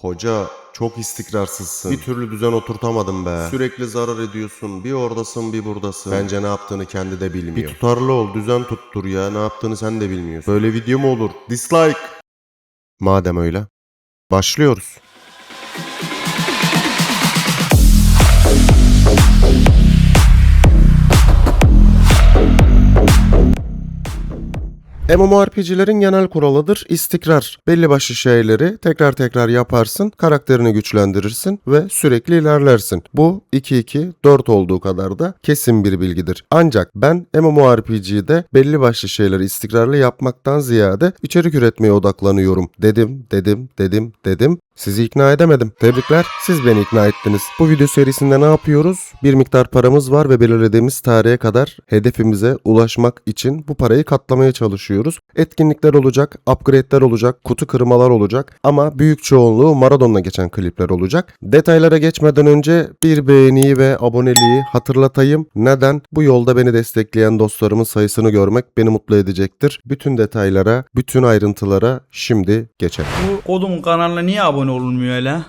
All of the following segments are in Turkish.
Hoca çok istikrarsızsın. Bir türlü düzen oturtamadın be. Sürekli zarar ediyorsun. Bir oradasın bir buradasın. Bence ne yaptığını kendi de bilmiyor. Bir tutarlı ol düzen tuttur ya. Ne yaptığını sen de bilmiyorsun. Böyle video mu olur? Dislike. Madem öyle. Başlıyoruz. MMORPG'lerin genel kuralıdır istikrar. Belli başlı şeyleri tekrar tekrar yaparsın, karakterini güçlendirirsin ve sürekli ilerlersin. Bu 2-2-4 olduğu kadar da kesin bir bilgidir. Ancak ben MMORPG'de belli başlı şeyleri istikrarlı yapmaktan ziyade içerik üretmeye odaklanıyorum. Dedim, dedim, dedim, dedim. Sizi ikna edemedim. Tebrikler, siz beni ikna ettiniz. Bu video serisinde ne yapıyoruz? Bir miktar paramız var ve belirlediğimiz tarihe kadar hedefimize ulaşmak için bu parayı katlamaya çalışıyoruz. Etkinlikler olacak, upgrade'ler olacak, kutu kırmalar olacak ama büyük çoğunluğu Maradon'la geçen klipler olacak. Detaylara geçmeden önce bir beğeniyi ve aboneliği hatırlatayım. Neden? Bu yolda beni destekleyen dostlarımın sayısını görmek beni mutlu edecektir. Bütün detaylara, bütün ayrıntılara şimdi geçelim. Bu kodumun kanalına niye abone olunmuyor hele?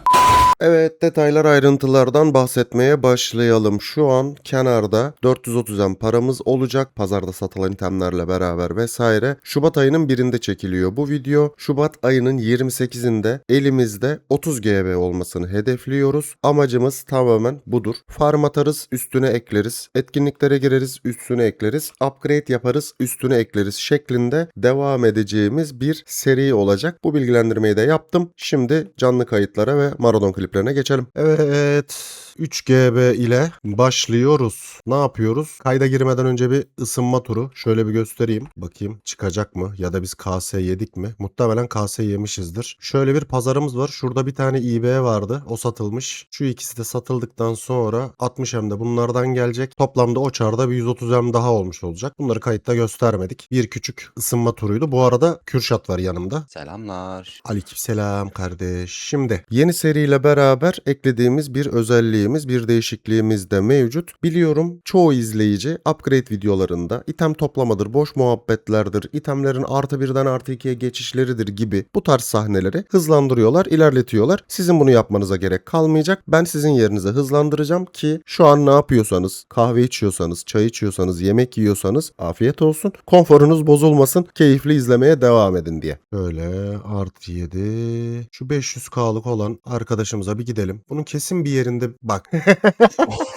Evet detaylar ayrıntılardan bahsetmeye başlayalım. Şu an kenarda 430'en paramız olacak. Pazarda satılan itemlerle beraber vesaire. Şubat ayının birinde çekiliyor bu video. Şubat ayının 28'inde elimizde 30 GB olmasını hedefliyoruz. Amacımız tamamen budur. Farm atarız üstüne ekleriz. Etkinliklere gireriz üstüne ekleriz. Upgrade yaparız üstüne ekleriz şeklinde devam edeceğimiz bir seri olacak. Bu bilgilendirmeyi de yaptım. Şimdi canlı kayıtlara ve Maradon kliplerine geçelim. Evet. 3 GB ile başlıyoruz. Ne yapıyoruz? Kayda girmeden önce bir ısınma turu. Şöyle bir göstereyim. Bakayım çıkacak mı? Ya da biz KS yedik mi? Muhtemelen KS yemişizdir. Şöyle bir pazarımız var. Şurada bir tane IB vardı. O satılmış. Şu ikisi de satıldıktan sonra 60 hem de bunlardan gelecek. Toplamda o çarda bir 130 hem daha olmuş olacak. Bunları kayıtta göstermedik. Bir küçük ısınma turuydu. Bu arada Kürşat var yanımda. Selamlar. Aleykümselam kardeş. Şimdi yeni seriyle beraber eklediğimiz bir özelliğimiz, bir değişikliğimiz de mevcut. Biliyorum çoğu izleyici upgrade videolarında item toplamadır, boş muhabbetlerdir, itemlerin artı birden artı ikiye geçişleridir gibi bu tarz sahneleri hızlandırıyorlar, ilerletiyorlar. Sizin bunu yapmanıza gerek kalmayacak. Ben sizin yerinize hızlandıracağım ki şu an ne yapıyorsanız, kahve içiyorsanız, çay içiyorsanız, yemek yiyorsanız afiyet olsun. Konforunuz bozulmasın, keyifli izlemeye devam edin diye. Böyle artı 7. Şu 500K'lık olan arkadaşımıza bir gidelim. Bunun kesin bir yerinde bak.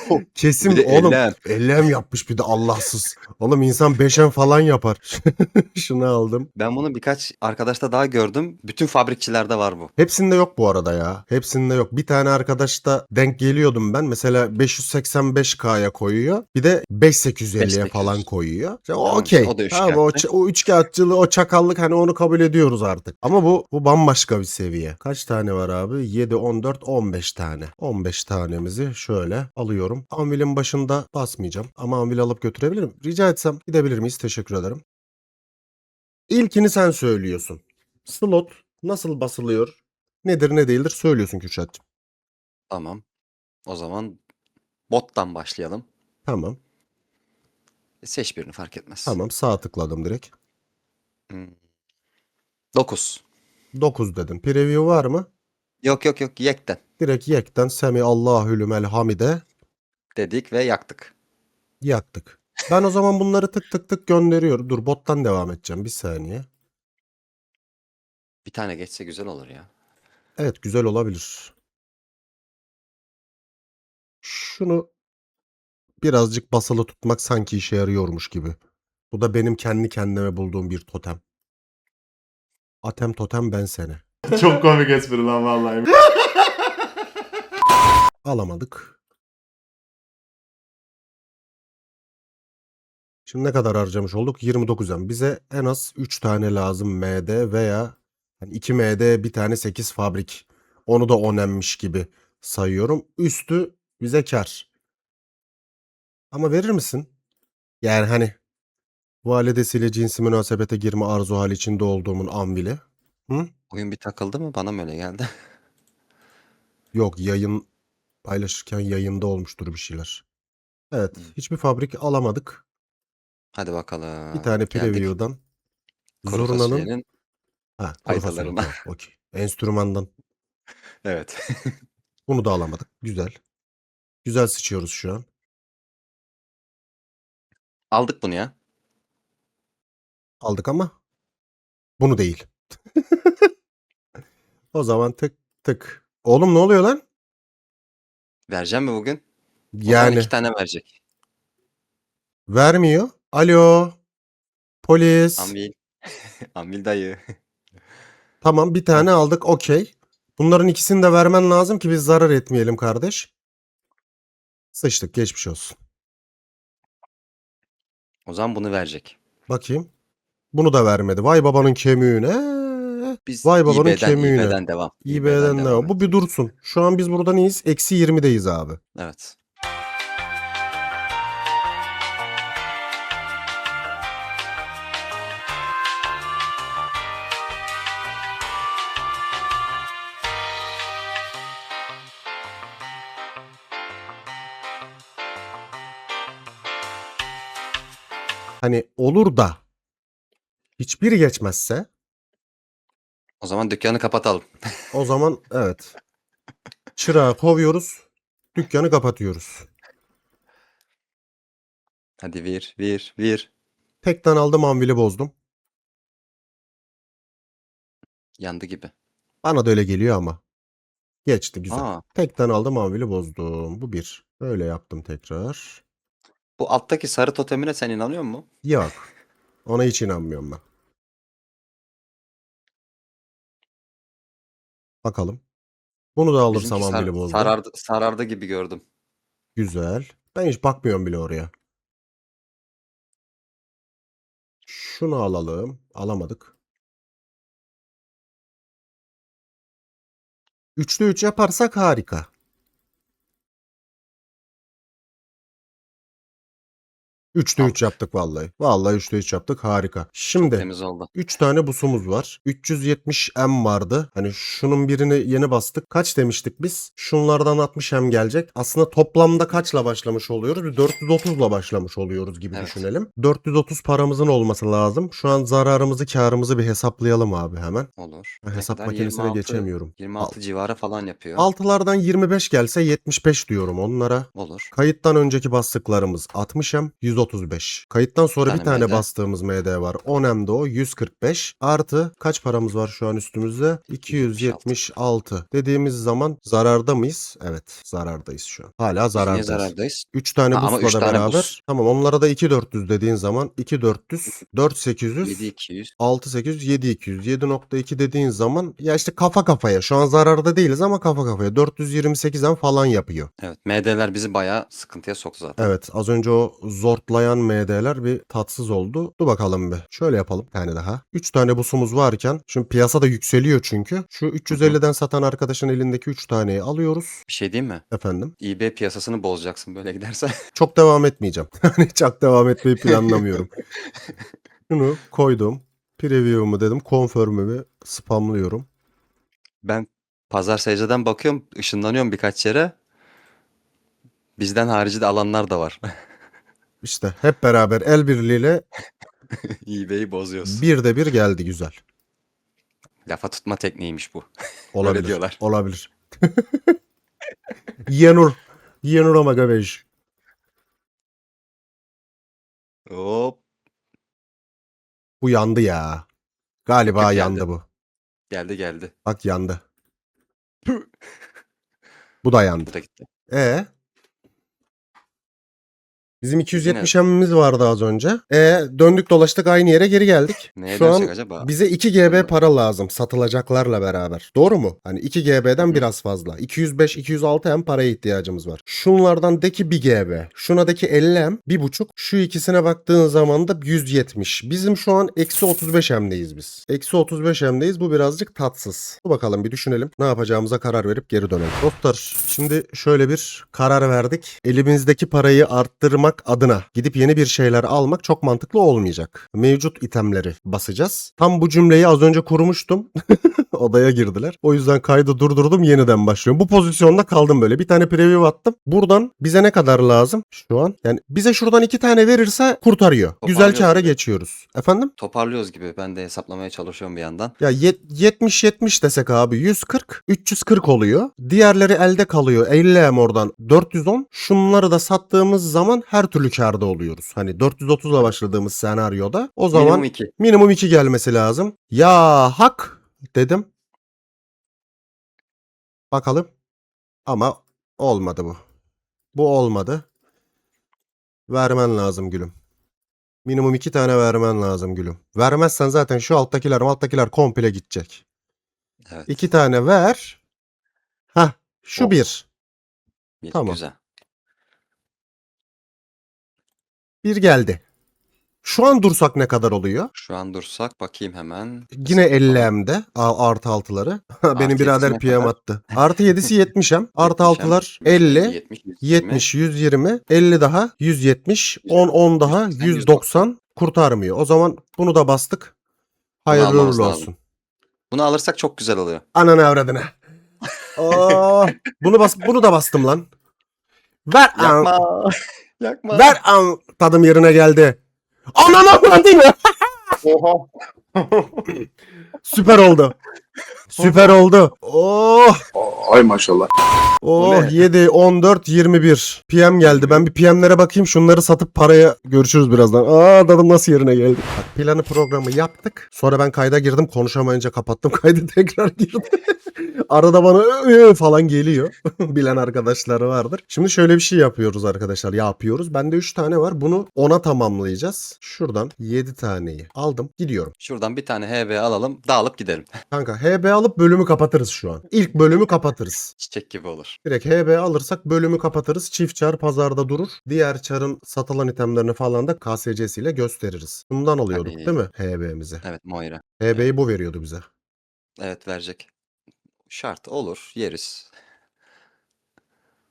kesin Bir de oğlum. ellem. Ellem yapmış bir de Allahsız. Oğlum insan beşen falan yapar. Şunu aldım. Ben bunu birkaç arkadaşta daha gördüm. Bütün fabrikçilerde var bu. Hepsinde yok bu arada ya. Hepsinde yok. Bir tane arkadaşta denk geliyordum ben. Mesela 585K'ya koyuyor. Bir de 5850'ye 5800. falan koyuyor. İşte Tamam, okey. o da Tamam, o, o üçkağıtçılığı, o çakallık hani onu kabul ediyoruz artık. Ama bu bu bambaşka bir seviye. Kaç tane var abi? 7, 14, 15 tane. 15 tanemizi şöyle alıyorum. Anvilin başında basmayacağım. Ama anvil alıp götürebilirim. Rica etsem gidebilir miyiz? Teşekkür ederim. İlkini sen söylüyorsun. Slot nasıl basılıyor? Nedir ne değildir söylüyorsun Kürşat'cığım. Tamam. O zaman bottan başlayalım. Tamam. E, Seç birini fark etmez. Tamam sağ tıkladım direkt. 9. 9 dedim. Preview var mı? Yok yok yok yekten Direkt yekten Semi Allahülümel Hamide dedik ve yaktık. yaktık. Ben o zaman bunları tık tık tık gönderiyorum. Dur bottan devam edeceğim bir saniye. Bir tane geçse güzel olur ya. Evet güzel olabilir. Şunu birazcık basılı tutmak sanki işe yarıyormuş gibi. Bu da benim kendi kendime bulduğum bir totem. Atem totem ben sene. Çok komik espri lan vallahi. Alamadık. Şimdi ne kadar harcamış olduk? 29'dan. Bize en az 3 tane lazım MD veya yani 2 MD bir tane 8 fabrik. Onu da onemmiş gibi sayıyorum. Üstü bize kar. Ama verir misin? Yani hani validesiyle cinsi münasebete girme arzu hali içinde olduğumun anvili. Hı? Oyun bir takıldı mı? Bana mı öyle geldi? Yok yayın paylaşırken yayında olmuştur bir şeyler. Evet Hı. hiçbir fabrik alamadık. Hadi bakalım. Bir tane Geldik preview'dan. kuru fasulyenin ha, kuru fasulye, faydalarına. tamam, okey. Enstrümandan Evet. Bunu da alamadık. Güzel. Güzel sıçıyoruz şu an. Aldık bunu ya. Aldık ama bunu değil. O zaman tık tık. Oğlum ne oluyor lan? Vereceğim mi bugün? O zaman Yani iki tane verecek. vermiyor. Alo. Polis. Ambil. Ambil dayı. Tamam bir tane aldık okey. Bunların ikisini de vermen lazım ki biz zarar etmeyelim kardeş. Sıçtık geçmiş olsun. O zaman bunu verecek. Bakayım. Bunu da vermedi. Vay babanın kemiğine. Biz Vay babanın İB'den, kemiğine. İB'den devam. İB'den ne devam o? Bu bir dursun. Şu an biz burada neyiz? Eksi 20'deyiz abi. Evet. Hani olur da hiçbiri geçmezse O zaman dükkanı kapatalım. o zaman evet. Çırağı kovuyoruz. Dükkanı kapatıyoruz. Hadi vir, vir, vir. Tekten aldım anvili bozdum. Yandı gibi. Bana da öyle geliyor ama. Geçti güzel. Aa, Tekten aldım anvili bozdum. Bu bir. Böyle yaptım tekrar. bu alttaki sarı totemine sen inanıyor musun? Yok. Ona hiç inanmıyorum ben. Bakalım. Bunu da alırsam Bizimki sar- bozdum. sarardı, sarardı gibi gördüm. Güzel. Ben hiç bakmıyorum bile oraya. Şunu alalım. Alamadık. Üçlü üç yaparsak harika. Üçlü üç Aldık. yaptık vallahi. Vallahi üçlü üç yaptık harika. Şimdi Temiz oldu. 3 tane busumuz var. 370 M vardı. Hani şunun birini yeni bastık. Kaç demiştik biz? Şunlardan 60 M gelecek. Aslında toplamda kaçla başlamış oluyoruz? Bir 430'la başlamış oluyoruz gibi Evet. düşünelim. 430 paramızın olması lazım. Şu an zararımızı karımızı bir hesaplayalım abi hemen. Olur. Hesap kadar? makinesine 26 geçemiyorum. 26 civarı falan yapıyor. Altılardan 25 gelse 75 diyorum onlara. Olur. Kayıttan önceki bastıklarımız 60M 135. Kayıttan sonra Bir bir tane tane MD. bastığımız MD var. 10M'de o 145. Artı kaç paramız var şu an üstümüzde? 276. Dediğimiz zaman zararda mıyız? Evet zarardayız şu an. Hala Biz niye zarardayız. zarardayız? 3 tane Ha, busla da tane beraber. bus. Tamam onlara da 2400 dediğin zaman 2400, 4800, 7200. 6800, 7200, 7.2 dediğin zaman ya işte kafa kafaya. Şu an zararda değiliz ama kafa kafaya. 428'den falan yapıyor. Evet. MD'ler bizi bayağı sıkıntıya soktu zaten. Evet az önce o zortlayan MD'ler bir tatsız oldu. Dur bakalım bir. Şöyle yapalım bir tane daha. 3 tane busumuz varken şimdi piyasa da yükseliyor çünkü. Şu 350'den satan arkadaşın elindeki 3 taneyi alıyoruz. Bir şey diyeyim mi? Efendim. eBay piyasasını bozacaksın böyle giderse. Çok devam etmeyeceğim. Hani çok devam etmeyi planlamıyorum. Şunu koydum. Preview'umu dedim. Confirm'ümü spamlıyorum. ben pazar secdeden bakıyorum, ışınlanıyorum birkaç yere. Bizden harici de alanlar da var. İşte hep beraber el birliğiyle eBay'i bozuyoruz. bir de bir geldi güzel. Lafa tutma tekniğiymiş bu. Olabilir. diyorlar. Olabilir. Yenur. Yenur ama gabej. Hop. Bu yandı ya. Galiba geldi. yandı bu. Geldi geldi. Bak yandı. Bu da yandı. Bu da gitti. E Bizim 270 M'imiz vardı az önce. E döndük dolaştık aynı yere geri geldik. Neye Şu an acaba? bize 2 GB para lazım satılacaklarla beraber. Doğru mu? Hani 2 GB'den Hı. biraz fazla. 205 206 M paraya ihtiyacımız var. Şunlardan deki 1 GB. Şuna deki 50 M 1.5. Şu ikisine baktığın zaman da 170. Bizim şu an eksi 35 M'deyiz biz. Eksi 35 M'deyiz. Bu birazcık tatsız. Dur bakalım bir düşünelim. Ne yapacağımıza karar verip geri dönelim. Dostlar şimdi şöyle bir karar verdik. Elimizdeki parayı arttırmak basmak adına gidip yeni bir şeyler almak çok mantıklı olmayacak. Mevcut itemleri basacağız. Tam bu cümleyi az önce kurmuştum. Odaya girdiler. O yüzden kaydı durdurdum yeniden başlıyorum. Bu pozisyonda kaldım böyle. Bir tane preview attım. Buradan bize ne kadar lazım şu an? Yani bize şuradan iki tane verirse kurtarıyor. Güzel kâra gibi. geçiyoruz. Efendim? Toparlıyoruz gibi. Ben de hesaplamaya çalışıyorum bir yandan. Ya 70-70 desek abi 140, 340 oluyor. Diğerleri elde kalıyor. 50 hem oradan 410. Şunları da sattığımız zaman her türlü karda oluyoruz. Hani 430'la başladığımız senaryoda o zaman Minimum 2. minimum 2 gelmesi lazım. Ya hak dedim. Bakalım. Ama olmadı bu. Bu olmadı. Vermen lazım gülüm. Minimum iki tane vermen lazım gülüm. Vermezsen zaten şu alttakiler alttakiler komple gidecek. Evet. İki tane ver. Hah şu Oh. bir. Bir, tamam. Güzel. Bir geldi. Şu an dursak ne kadar oluyor? Şu an dursak bakayım hemen. Yine 50 M'de a- artı altıları. Benim Artı birader kadar. attı. Artı 7'si 70 M. Artı 70'em, altılar 50. 70, 70, 120, 50 daha 170, 10, 10 daha 180, 190 kurtarmıyor. O zaman bunu da bastık. Hayırlı almamız uğurlu lazım. olsun. Bunu alırsak çok güzel oluyor. Ananı avradına. Aa, bunu bas bunu da bastım lan. Ver an, Yakma. Yakma. ver an tadım yerine geldi. Ananı avradını. Oha. Süper oldu. Süper oldu. Oh. Ay maşallah. Oh ne? 7, 14, 21. PM geldi. Ben bir PM'lere bakayım. Şunları satıp paraya görüşürüz birazdan. Aa dadım nasıl yerine geldi. Bak, planı programı yaptık. Sonra ben kayda girdim. Konuşamayınca kapattım. Kaydı tekrar girdim. Arada bana "Ö, ö" falan geliyor. Bilen arkadaşları vardır. Şimdi şöyle bir şey yapıyoruz arkadaşlar. Yapıyoruz. Bende 3 tane var. Bunu 10'a tamamlayacağız. Şuradan 7 taneyi aldım. Gidiyorum. Şuradan bir tane HB alalım. Dağılıp gidelim. Kanka HB alıp bölümü kapatırız şu an. İlk bölümü kapatırız. Çiçek gibi olur. Direkt HB alırsak bölümü kapatırız. Çift çar pazarda durur. Diğer çarın satılan itemlerini falan da KSC'siyle gösteririz. Bundan alıyorduk Tabii. değil mi HB'mizi? Evet Moira. HB'yi bu veriyordu bize. Evet verecek. Şart olur. Yeriz.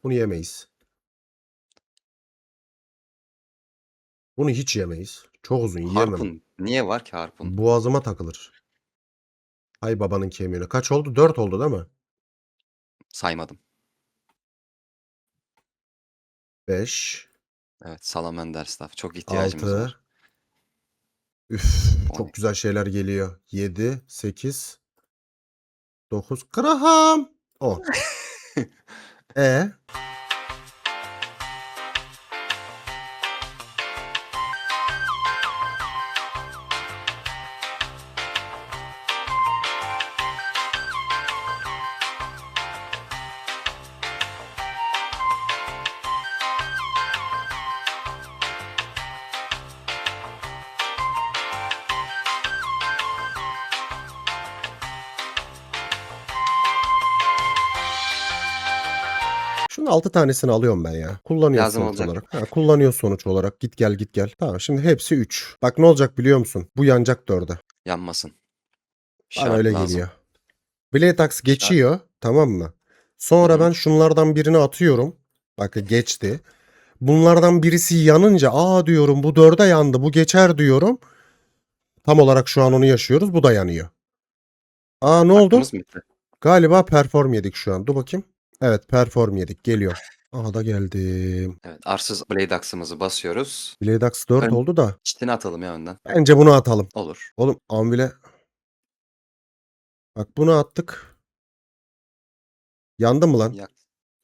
Bunu yemeyiz. Bunu hiç yemeyiz. Çok uzun yiyemem. Harpun. Niye var ki harpun? Boğazıma takılır. Hay babanın kemiğine. Kaç oldu? 4 oldu değil mi? Saymadım. 5, Evet Salamander staff. Çok ihtiyacımız 6. var. Üf, çok güzel şeyler geliyor. 7, 8, 9. Graham. 10. e 6 tanesini alıyorum ben ya. Kullanıyor Lazım sonuç olacak. olarak. Ha, kullanıyor sonuç olarak. Git gel git gel. Tamam şimdi hepsi 3. Bak ne olacak biliyor musun? Bu yanacak 4'e. Yanmasın. Bana Şart öyle lazım. geliyor. Blade Axe geçiyor. Tamam mı? Sonra ben şunlardan birini atıyorum. Bak geçti. Bunlardan birisi yanınca aa diyorum bu 4'e yandı. Bu geçer diyorum. Tam olarak şu an onu yaşıyoruz. Bu da yanıyor. Aa ne oldu? Mı bitti? Galiba perform yedik şu an. Dur bakayım. Evet perform yedik. Geliyor. Aha da geldim. Evet. Arsız Blade Axe'ımızı basıyoruz. Blade Axe 4 Ön- oldu da. Çitini atalım ya önden. Bence bunu atalım. Olur. Oğlum Anvil'e. Bak bunu attık. Yandı mı lan? Yak.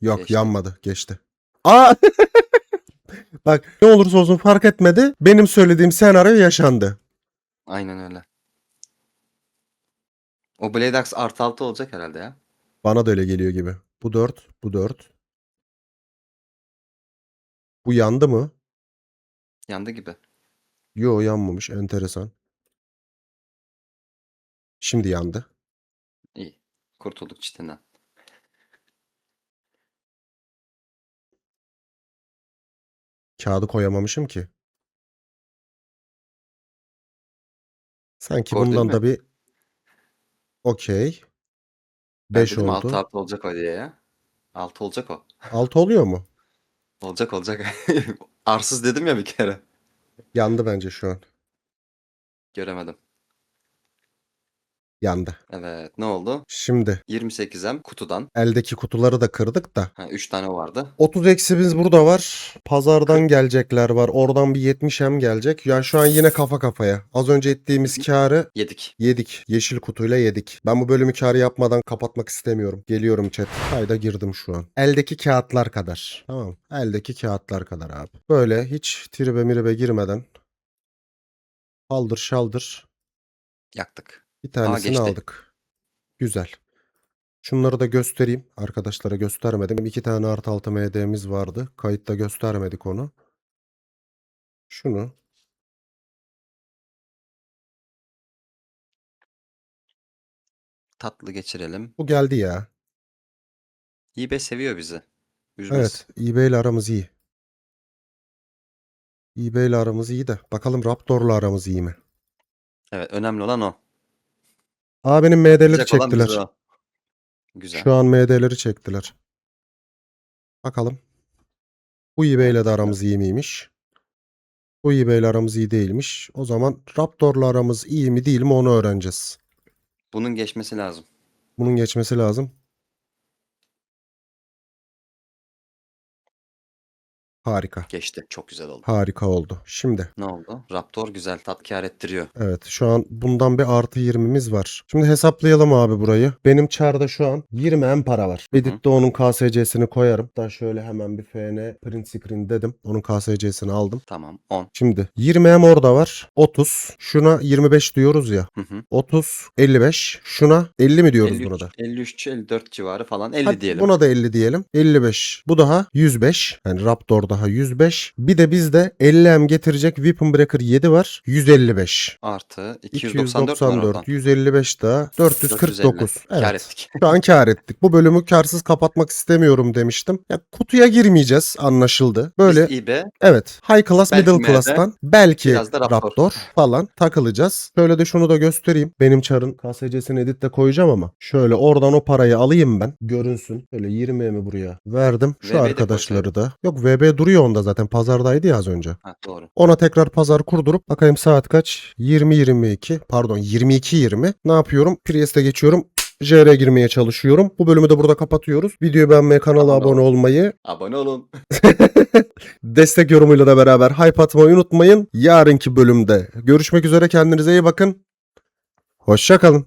Yok Geçti. yanmadı. Geçti. Aa! Bak ne olursa olsun fark etmedi. Benim söylediğim senaryo yaşandı. Aynen öyle. O Blade Axe artı altı olacak herhalde ya. Bana da öyle geliyor gibi. Bu 4, bu 4. Bu yandı mı? Yandı gibi. Yo yanmamış. Enteresan. Şimdi yandı. İyi. Kurtulduk çitinden. Kağıdı koyamamışım ki. Sanki Gördün bundan mü? da bir okey. Ben 5 dedim altı oldu. altı olacak o diye ya. Altı olacak o. 6 oluyor mu? Olacak olacak. Arsız dedim ya bir kere. Yandı bence şu an. Göremedim. Yandı. Evet ne oldu? Şimdi 28'em kutudan. eldeki kutuları da kırdık da. Ha, 3 tane vardı. 30 eksimiz burada var. Pazardan gelecekler var. Oradan bir 70 hem gelecek. Yani şu an yine kafa kafaya. Az önce ettiğimiz karı Yedik. yedik. Yeşil kutuyla yedik. Ben bu bölümü karı yapmadan kapatmak istemiyorum. Geliyorum chat. Hayda girdim şu an. Eldeki kağıtlar kadar. Tamam. Eldeki kağıtlar kadar abi. Böyle hiç tribe miribe girmeden. Haldır şaldır. Yaktık. Bir tanesini geçti. aldık. Güzel. Şunları da göstereyim. Arkadaşlara göstermedim. İki tane artı altı MD'miz vardı. Kayıtta göstermedik onu. Şunu. Tatlı geçirelim. Bu geldi ya. eBay seviyor bizi. Üzmez. Evet. eBay ile aramız iyi. eBay ile aramız iyi de. Bakalım Raptor'la aramız iyi mi? Evet önemli olan o. Aa benim MD'leri Sıcak olan bize çektiler. o. Güzel. Şu an MD'leri çektiler. Bakalım. Bu eBay ile de aramız iyi miymiş? Bu eBay ile aramız iyi değilmiş. O zaman Raptor'la aramız iyi mi değil mi onu öğreneceğiz. Bunun geçmesi lazım. Bunun geçmesi lazım. Harika. Geçti. Çok güzel oldu. Harika oldu. Şimdi Ne oldu? Raptor güzel tat kar ettiriyor. evet şu an bundan bir artı 20'miz var. Şimdi hesaplayalım abi burayı. Benim çarda şu an 20 M para var. Editte onun KSC'sini koyarım. Daha şöyle hemen bir FN print screen dedim. Onun KSC'sini aldım. Tamam 10. Şimdi 20 M orada var. 30. Şuna 25 diyoruz ya. Hı hı. 30, 55. Şuna 50 mi diyoruz 53, buna da? 53, 54 civarı falan 50 Hadi diyelim. Buna da 50 diyelim. 55. Bu daha 105. Yani Raptor daha 105. Bir de bizde 50M getirecek Weapon Breaker 7 var. 155. Artı 294, var 294. oradan. 155 daha. 449. 450. Kar Evet. ettik. Şu an kar ettik. Bu bölümü karsız kapatmak istemiyorum demiştim. Ya kutuya girmeyeceğiz anlaşıldı. Böyle Biz eBay Evet. High class Belki middle class'tan belki Raptor. Raptor. falan takılacağız. Şöyle de şunu da göstereyim. Benim çarın KSC'sini editte koyacağım ama. Şöyle oradan o parayı alayım ben. Görünsün. Şöyle 20 mi buraya verdim. Şu VB de arkadaşları da. Yok VB duruyor onda zaten. Pazardaydı ya az önce. Ha, doğru. Ona tekrar pazar kurdurup bakayım saat kaç? 20-22 pardon 22-20. Ne yapıyorum? Priest'e geçiyorum. JR girmeye çalışıyorum. Bu bölümü de burada kapatıyoruz. Videoyu beğenmeyi, kanala Abone abone olmayı, Abone olun. destek yorumuyla da beraber hype atmayı unutmayın. Yarınki bölümde görüşmek üzere kendinize iyi bakın. Hoşça kalın.